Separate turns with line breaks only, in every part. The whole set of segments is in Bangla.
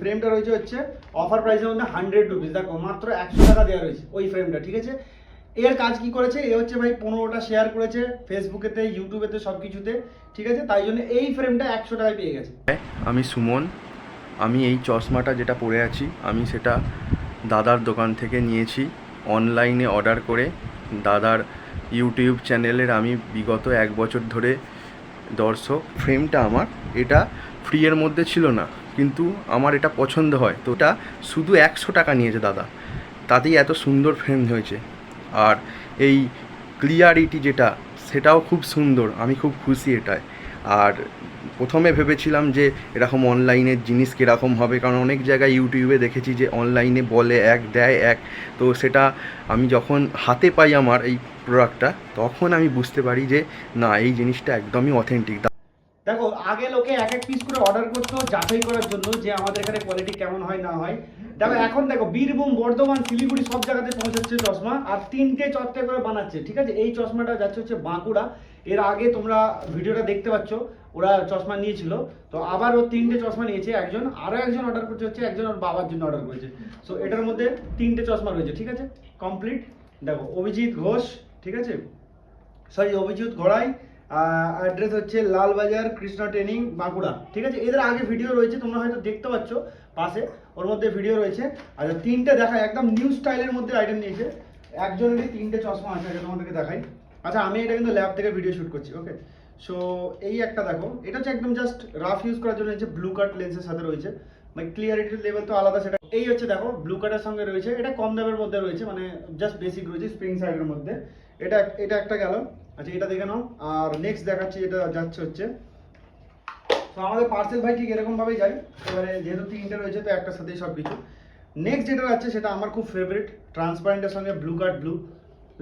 ফ্রেমটা রয়েছে হচ্ছে অফার প্রাইসের মধ্যে হান্ড্রেড রুপিস দেখো, মাত্র একশো টাকা দেওয়া রয়েছে ওই ফ্রেমটা ঠিক আছে? এর কাজ কি করেছে? এ হচ্ছে ভাই পনেরোটা শেয়ার করেছে ফেসবুকেতে ইউটিউবেতে সব কিছুতে ঠিক আছে? তাই জন্য এই ফ্রেমটা একশো টাকায় পেয়ে গেছে।
আমি সুমন, আমি এই চশমাটা যেটা পরে আছি, আমি সেটা দাদার দোকান থেকে নিয়েছি। অনলাইনে অর্ডার করে দাদার ইউটিউব চ্যানেলের আমি বিগত এক বছর ধরে দর্শক। ফ্রেমটা আমার, এটা ফ্রি এর মধ্যে ছিল না। কিন্তু আমার এটা পছন্দ হয়। তো এটা শুধু একশো টাকা নিয়েছে দাদা। তাতেই এত সুন্দর ফ্রেম হয়েছে। আর এই ক্লিয়ারিটি যেটা, সেটাও খুব সুন্দর। আমি খুব খুশি এটায়। আর প্রথমে ভেবেছিলাম যে এরকম অনলাইনের জিনিস কীরকম হবে। কারণ অনেক জায়গায় ইউটিউবে দেখেছি যে অনলাইনে বলে এক, দেয় এক। তো সেটা আমি যখন হাতে পাই আমার এই প্রোডাক্টটা তখন আমি বুঝতে পারি যে না, এই জিনিসটা একদমই অথেন্টিক
আগে লোকে এক এক পিস করে অর্ডার করতো যাচাই করার জন্য যে আমাদের এখানে কোয়ালিটি কেমন হয়, না হয়। দেখো, এখন দেখো, বীরভূম, বর্ধমান, শিলিগুড়ি সব জায়গাতে পৌঁছাচ্ছে চশমা আর তিনটে চারটে করে বানাচ্ছে, ঠিক আছে? এই চশমাটা যাচ্ছে হচ্ছে বাঁকুড়া। এর আগে তোমরা ভিডিওটা দেখতে পাচ্ছ, ওরা চশমা নিয়েছিল। তো আবার ও তিনটে চশমা নিয়েছে, একজন আরও একজন অর্ডার করছে হচ্ছে, একজন ওর বাবার জন্য অর্ডার করেছে। সো এটার মধ্যে তিনটে চশমা রয়েছে, ঠিক আছে? কমপ্লিট দেখো, অভিজিৎ ঘোষ, ঠিক আছে? সরি অভিজিৎ ঘোড়াই অ্যাড্রেস হচ্ছে লালবাজার কৃষ্ণা ট্রেনিং বাঁকুড়া। ঠিক আছে? এদের আগে ভিডিও রয়েছে, তোমরা হয়তো দেখতে পাচ্ছ পাশে। ওর মধ্যে ভিডিও রয়েছে। আচ্ছা তিনটে দেখায়, একদম নিউ স্টাইলের মধ্যে আইটেম নিয়েছে। একজনেরই তিনটে চশমা আছে, আগে তোমাদেরকে দেখাই। আচ্ছা আমি এটা কিন্তু ল্যাব থেকে ভিডিও শুট করছি ওকে সো এই একটা দেখো, এটা হচ্ছে একদম জাস্ট রাফ ইউজ করার জন্য হচ্ছে ব্লু কাট লেন্সের সাথে রয়েছে। মানে ক্লিয়ারিটির লেভেল তো আলাদা সেটা। এই হচ্ছে দেখো ব্লু কাটের সঙ্গে রয়েছে। এটা কম দামের মধ্যে রয়েছে মানে জাস্ট বেসিক রয়েছে স্প্রিং সাইডের মধ্যে। এটা এটা একটা গেল। আচ্ছা এটা দেখে নাও। আর নেক্সট দেখাচ্ছি, এটা যাচ্ছে হচ্ছে। তো আমাদের পার্সেল ভাই ঠিক এরকম ভাবেই যাই এবারে যেহেতু তিনটে রয়েছে, তো একটার সাথেই সব কিছু নেক্সট যেটা আছে সেটা আমার খুব ফেভারিট ট্রান্সপারেন্টের সঙ্গে ব্লু কার্ড ব্লু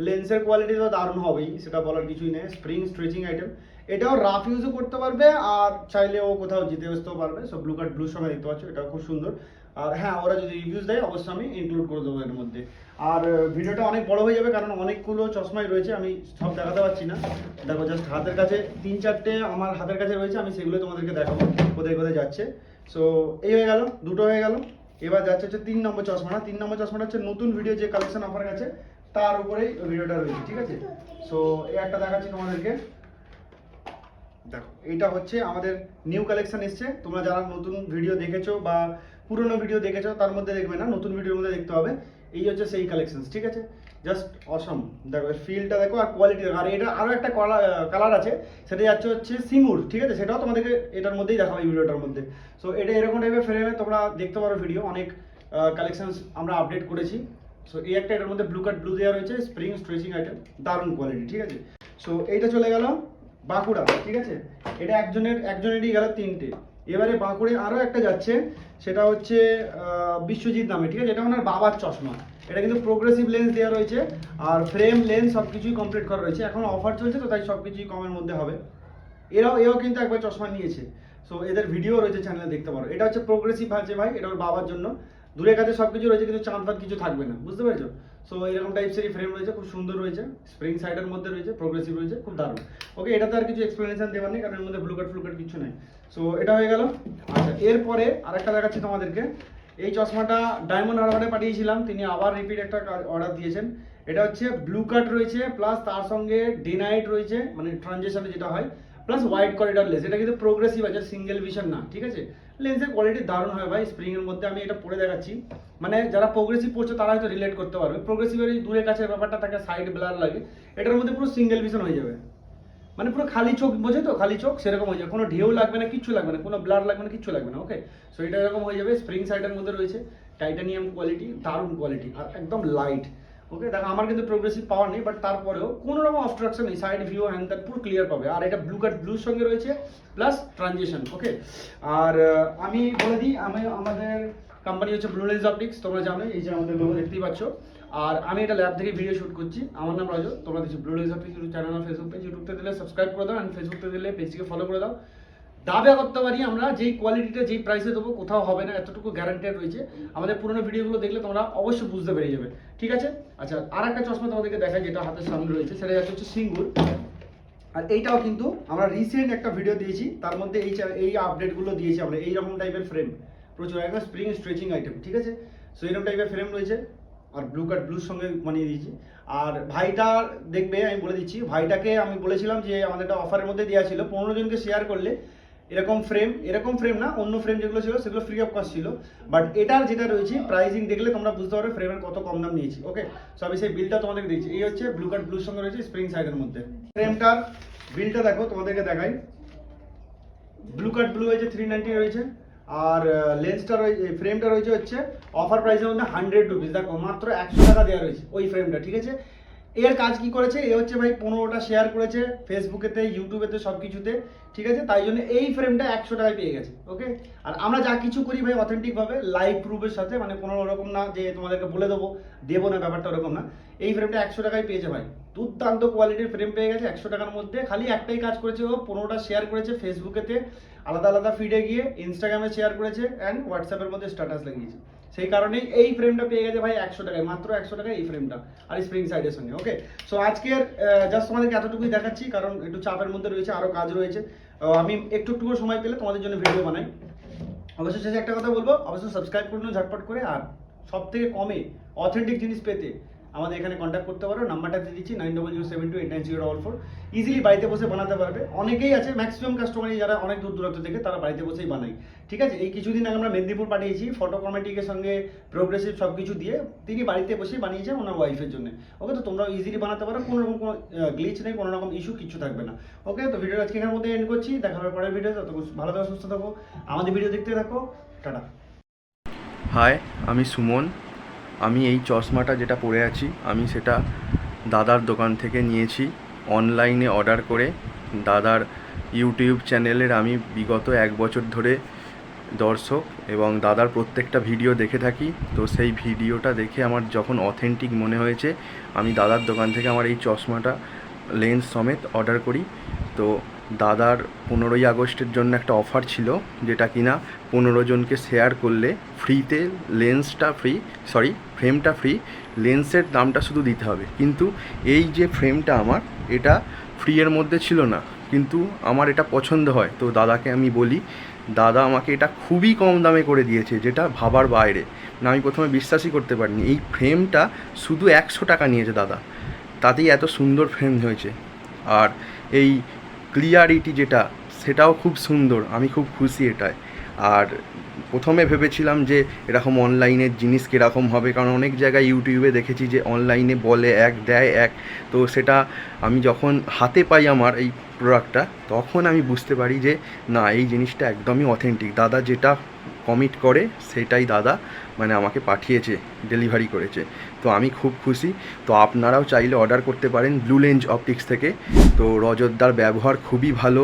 লেন্সের কোয়ালিটি তো দারুণ হবেই, সেটা বলার কিছুই নেই। স্প্রিং স্ট্রেচিং আইটেম এটাও রাফ ইউজও করতে পারবে, আর চাইলে ও কোথাও জিতে বসতেও পারবে। সব ব্লু কার্ড ব্লু সঙ্গে দেখতে পাচ্ছ, এটাও খুব সুন্দর। আর হ্যাঁ ওরা যদি রিভিউজ দেয়, অবশ্যই আমি ইনক্লুড করে দেবো এর মধ্যে। আর ভিডিওটা অনেক বড় হয়ে যাবে, কারণ অনেকগুলো চশমাই রয়েছে, আমি সব দেখাতে পারছি না। দেখো জাস্ট হাতের কাছে, তিন চারটে আমার হাতের কাছে রয়েছে, আমি সেগুলো তোমাদেরকে দেখাবো, কোথায় কোথায় যাচ্ছে। সো এই হয়ে গেল, দুটো হয়ে গেল। এবার যাচ্ছে হচ্ছে তিন নম্বর চশমাটা তিন নম্বর চশমাটা হচ্ছে নতুন ভিডিও যে কালেকশন আমার কাছে তার উপরেই ভিডিওটা রয়েছে, ঠিক আছে? সো এই একটা দেখাচ্ছি তোমাদেরকে। দেখো এইটা হচ্ছে আমাদের নিউ কালেকশন এসছে। তোমরা যারা নতুন ভিডিও দেখেছ বা পুরনো ভিডিও দেখেছ, তার মধ্যে দেখবে না, নতুন ভিডিওর মধ্যে দেখতে হবে। এই হচ্ছে সেই কালেকশন ঠিক আছে? জাস্ট অসম দেখো ফিলটা দেখো আর কোয়ালিটি দেখো। আর এটা আরও একটা কালার আছে, সেটা যাচ্ছে হচ্ছে সিঙ্গুর, ঠিক আছে? সেটাও তোমাদেরকে এটার মধ্যেই দেখাবো এই ভিডিওটার মধ্যে। সো এটা এরকম টাইপের ফ্রেমে তোমরা দেখতে পারো ভিডিও অনেক কালেকশনস আমরা আপডেট করেছি। সো এই একটা এটার মধ্যে ব্লু কাট ব্লু দেওয়া রয়েছে স্প্রিং স্ট্রেচিং আইটেম দারুণ কোয়ালিটি ঠিক আছে? সো এইটা চলে গেল। বাঁকুড়া, ঠিক আছে? এটা একজনের, একজনেরই গেল তিনটে। এবারে বাঁকুড়ে আরও একটা যাচ্ছে, সেটা হচ্ছে বিশ্বজিৎ নামে, ঠিক আছে? এটা ওনার বাবার চশমা। এটা কিন্তু প্রোগ্রেসিভ লেন্স দেওয়া রয়েছে, আর ফ্রেম লেন্স সব কিছুই কমপ্লিট করা রয়েছে। এখন অফার চলছে, তো তাই সব কিছুই কমের মধ্যে হবে। এরাও এও কিন্তু একবার চশমা নিয়েছে। সো এদের ভিডিও রয়েছে চ্যানেলে দেখতে পারো। এটা হচ্ছে প্রোগ্রেসিভ আছে ভাই, এটা ওর বাবার জন্য। দূরের কাছে সব কিছু রয়েছে, কিন্তু চাঁদ কিছু থাকবে না, বুঝতে পেরেছ? সো এরকম টাইপসেরই ফ্রেম রয়েছে, খুব সুন্দর রয়েছে স্প্রিং সাইডের মধ্যে রয়েছে প্রোগ্রেসিভ রয়েছে, খুব দারুণ। ওকে এটাতে আর কিছু এক্সপ্লেনেশন দেওয়ার নেই, কারণ এর মধ্যে ব্লুকাট ফ্লুকাট কিছু নেই। সো এটা হয়ে গেল। আচ্ছা এরপরে আরেকটা দেখাচ্ছি তোমাদেরকে। এই চশমাটা ডায়মন্ড হারবারে পাঠিয়েছিলাম, তিনি আবার রিপিট একটা অর্ডার দিয়েছেন। এটা হচ্ছে ব্লু কাট রয়েছে প্লাস তার সঙ্গে ডে নাইট রয়েছে মানে ট্রানজেকশনে যেটা হয়। প্লাস হোয়াইট করিডর লেন্স এটা কিন্তু প্রোগ্রেসিভ আছে সিঙ্গেল ভিশন না, ঠিক আছে? লেন্সের কোয়ালিটি দারুণ হয় ভাই স্প্রিং এর মধ্যে আমি এটা পরে দেখাচ্ছি। মানে যারা প্রোগ্রেসিভ পড়ছে তারা হয়তো রিলেট করতে পারবে। প্রোগ্রেসিভের এই দূরের কাছে ব্যাপারটা থাকে সাইড ব্লার লাগে। এটার মধ্যে পুরো সিঙ্গেল ভিশন হয়ে যাবে। মানে পুরো খালি চোখ, বোঝে তো? খালি চোখ, সেরকম হয়ে যাবে। কোনো ঢেউ লাগবে না, কিচ্ছু লাগবে না। কোনো ব্লার লাগবে না, কিচ্ছু লাগবে না ওকে সো এটা এরকম হয়ে যাবে স্প্রিং সাইডের মধ্যে রয়েছে। টাইটানিয়াম কোয়ালিটি দারুণ কোয়ালিটি আর একদম লাইট ওকে দেখো, আমার কিন্তু প্রোগ্রেসিভ পাওয়ার নেই বাট তারপরেও কোনো রকম অবস্ট্রাকশন নেই সাইড ভিউ হ্যান্ড ত্যান পুরো ক্লিয়ার পাবে। আর এটা ব্লু কার্ড ব্লুর সঙ্গে রয়েছে প্লাস ট্রানজেকশন ওকে আর আমি বলে দিই, আমি, আমাদের কোম্পানি হচ্ছে ব্লু লেন্স অপটিক্স তোমরা জানো, এই যে আমাদের লোগো দেখতেই পাচ্ছ। আর আমি এটা ল্যাব থেকে ভিডিও শুট করছি। আমার নাম রাজু, তোমরা দেখছ blue lens optics channel Facebook page ইউটিউবতে দিলে সাবস্ক্রাইব করে দাও অ্যান্ড ফেসবুকতে দিলে পেজটিকে ফলো করে দাও। দাবি করতে পারি আমরা, যেই কোয়ালিটিটা যেই প্রাইসে দেবো, কোথাও হবে না, এতটুকু গ্যারান্টেড রয়েছে। আমাদের পুরোনো ভিডিওগুলো দেখলে তোমরা অবশ্যই বুঝতে পেরে যাবে। ঠিক আছে? আচ্ছা আর একটা চশমা তোমাদেরকে দেখাই, যেটা হাতের সামনে রয়েছে, সেটা যাচ্ছে হচ্ছে সিঙ্গুর। আর এইটাও কিন্তু আমরা রিসেন্ট একটা ভিডিও দিয়েছি, তার মধ্যে এই এই আপডেটগুলো দিয়েছি আমরা এই রকম টাইপের ফ্রেম প্রচুর একদম স্প্রিং স্ট্রেচিং আইটেম ঠিক আছে? সো এরকম টাইপের ফ্রেম রয়েছে, আর ব্লু কার্ড ব্লুর সঙ্গে বানিয়ে দিয়েছি। আর ভাইটা দেখবে, আমি বলে দিচ্ছি, ভাইটাকে আমি বলেছিলাম যে আমাদের একটা অফারের মধ্যে দেওয়া ছিল, পনেরো জনকে শেয়ার করলে এরকম ফ্রেম এরকম ফ্রেম না, অন্য ফ্রেম যেগুলো ছিল, সেগুলো ফ্রি অফ কস্ট ছিল। বাট এটার যেটা রয়েছে প্রাইসিং দেখলে তোমরা বুঝতে পারবে ফ্রেমের কত কম দাম নিয়েছি ওকে সো আমি সেই বিলটা তোমাদেরকে দিচ্ছি। এই হচ্ছে ব্লু কার্ড ব্লুর সঙ্গে রয়েছে স্প্রিং সাইডের মধ্যে। ফ্রেমটার বিলটা দেখো, তোমাদেরকে দেখাই। ব্লু কার্ড ব্লু হয়েছে থ্রি নাইনটি রয়েছে। আর লেন্সটা রয়েছে ফ্রেমটা রয়েছে হচ্ছে অফার প্রাইসের মধ্যে হান্ড্রেড রুপিস দেখো, মাত্র একশো টাকা দেওয়া রয়েছে ওই ফ্রেমটা ঠিক আছে? এর কাজ কি করেছে? এ হচ্ছে ভাই পনেরোটা শেয়ার করেছে ফেসবুকেতে ইউটিউবেতে সব কিছুতে ঠিক আছে? তাই জন্য এই ফ্রেমটা একশো টাকায় পেয়ে গেছে ওকে আর আমরা যা কিছু করি ভাই অথেন্টিক ভাবে লাইভ প্রুফের সাথে মানে কোনো রকম না যে তোমাদেরকে বলে দেবো দেবো না, ব্যাপারটা ওরকম না। এই ফ্রেমটা একশো টাকায় পেয়েছে ভাই। দুর্দান্ত কোয়ালিটির ফ্রেম পেয়ে গেছে একশো টাকার মধ্যে। খালি একটাই কাজ করেছে ও, পনেরোটা শেয়ার করেছে ফেসবুকেতে আলাদা আলাদা ফিডে গিয়ে ইনস্টাগ্রামে শেয়ার করেছে অ্যান্ড হোয়াটসঅ্যাপের মধ্যে স্ট্যাটাস লাগিয়েছে। সেই কারণেই এই ফ্রেমটা পেয়ে গেছে ভাই একশো টাকায়, মাত্র একশো টাকায় এই ফ্রেমটা আর স্প্রিং সাইডের সঙ্গে ওকে সো আজকের জাস্ট তোমাদেরকে এতটুকুই দেখাচ্ছি, কারণ একটু চাপের মধ্যে রয়েছে আরও কাজ রয়েছে। আমি একটু একটু সময় পেলে তোমাদের জন্য ভিডিও বানাই। অবশ্য শেষে একটা কথা বলব, অবশ্যই সাবস্ক্রাইব করুন ঝটপট করে, আর সব থেকে কমে অথেন্টিক জিনিস পেতে আমাদের এখানে কন্ট্যাক্ট করতে পারো নাম্বারটা দিয়ে দিচ্ছি nine double zero seven two eight nine zero double four easily বাড়িতে বসে বানাতে পারবে। অনেকেই আছে ম্যাক্সিমাম কাস্টমারই যারা অনেক দূর দূরান্ত থেকে, তারা বাড়িতে বসেই বানায়। ঠিক আছে? এই কিছুদিন আগে আমরা মেদিনীপুর পাঠিয়েছি ফটো ফটোক্রমেটিকের সঙ্গে প্রোগ্রেসিভ সব কিছু দিয়ে। তিনি বাড়িতে বসেই বানিয়েছেন ওনার ওয়াইফের জন্য। ওকে, তো তোমরা ইজিলি বানাতে পারো, কোনো রকম কোনো গ্লিচ নেই, কোনো রকম ইস্যু কিছু থাকবে না। ওকে, তো ভিডিও আজকে এখানের মধ্যে এন্ড করছি। দেখা হবে পরের ভিডিও ততক্ষণ ভালো থাকো, সুস্থ থাকো। আমাদের ভিডিও দেখতে থাকো। টাটা।
হাই আমি সুমন। আমি এই চশমাটা যেটা পরে আছি, আমি সেটা দাদার দোকান থেকে নিয়েছি। অনলাইনে অর্ডার করে দাদার ইউটিউব চ্যানেলের আমি বিগত এক বছর ধরে দর্শক এবং দাদার প্রত্যেকটা ভিডিও দেখে থাকি। তো সেই ভিডিওটা দেখে আমার যখন অথেন্টিক মনে হয়েছে, আমি দাদার দোকান থেকে আমার এই চশমাটা লেন্স সমেত অর্ডার করি। তো দাদার পনেরোই আগস্টের জন্য একটা অফার ছিল, যেটা কিনা পনেরো জনকে শেয়ার করলে ফ্রিতে লেন্সটা ফ্রি সরি ফ্রেমটা ফ্রি লেন্সের দামটা শুধু দিতে হবে। কিন্তু এই যে ফ্রেমটা আমার, এটা ফ্রি এর মধ্যে ছিল না, কিন্তু আমার এটা পছন্দ হয়। তো দাদাকে আমি বলি, দাদা আমাকে এটা খুবই কম দামে করে দিয়েছে, যেটা ভাবার বাইরে। না, আমি প্রথমে বিশ্বাসই করতে পারিনি। এই ফ্রেমটা শুধু একশো টাকা নিয়েছে দাদা। তাতেই এত সুন্দর ফ্রেম হয়েছে। আর এই ক্লিয়ারিটি যেটা, সেটাও খুব সুন্দর, আমি খুব খুশি এটায়। আর প্রথমে ভেবেছিলাম যে এরকম অনলাইনের জিনিস কীরকম হবে, কারণ অনেক জায়গায় ইউটিউবে দেখেছি যে অনলাইনে বলে এক, দেয় এক। তো সেটা আমি যখন হাতে পাই আমার এই প্রোডাক্টটা তখন আমি বুঝতে পারি যে না, এই জিনিসটা একদমই অথেন্টিক দাদা যেটা কমিট করে, সেটাই দাদা। মানে আমাকে পাঠিয়েছে ডেলিভারি করেছে। তো আমি খুব খুশি। তো আপনারাও চাইলে অর্ডার করতে পারেন ব্লু লেঞ্জ অপটিক্স থেকে। তো রজতদার ব্যবহার খুবই ভালো।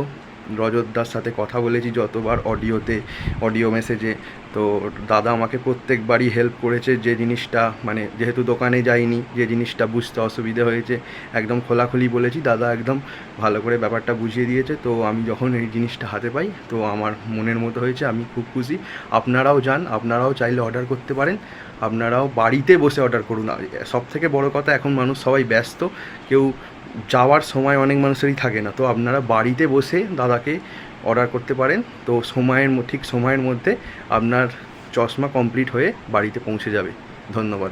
রজতদার সাথে কথা বলেছি যতবার অডিওতে, অডিও মেসেজে। তো দাদা আমাকে প্রত্যেকবারই হেল্প করেছে যে জিনিসটা মানে যেহেতু দোকানে যাইনি, যে জিনিসটা বুঝতে অসুবিধে হয়েছে, একদম খোলাখুলি বলেছি, দাদা একদম ভালো করে ব্যাপারটা বুঝিয়ে দিয়েছে। তো আমি যখন এই জিনিসটা হাতে পাই, তো আমার মনের মতো হয়েছে, আমি খুব খুশি। আপনারাও যান, আপনারাও চাইলে অর্ডার করতে পারেন। আপনারাও বাড়িতে বসে অর্ডার করুন। সব থেকে বড় কথা, এখন মানুষ সবাই ব্যস্ত। কেউ যাওয়ার সময় অনেক মানুষেরই থাকে না। তো আপনারা বাড়িতে বসে দাদাকে অর্ডার করতে পারেন। তো সময়ের ঠিক সময়ের মধ্যে আপনার চশমা কমপ্লিট হয়ে বাড়িতে পৌঁছে যাবে। ধন্যবাদ।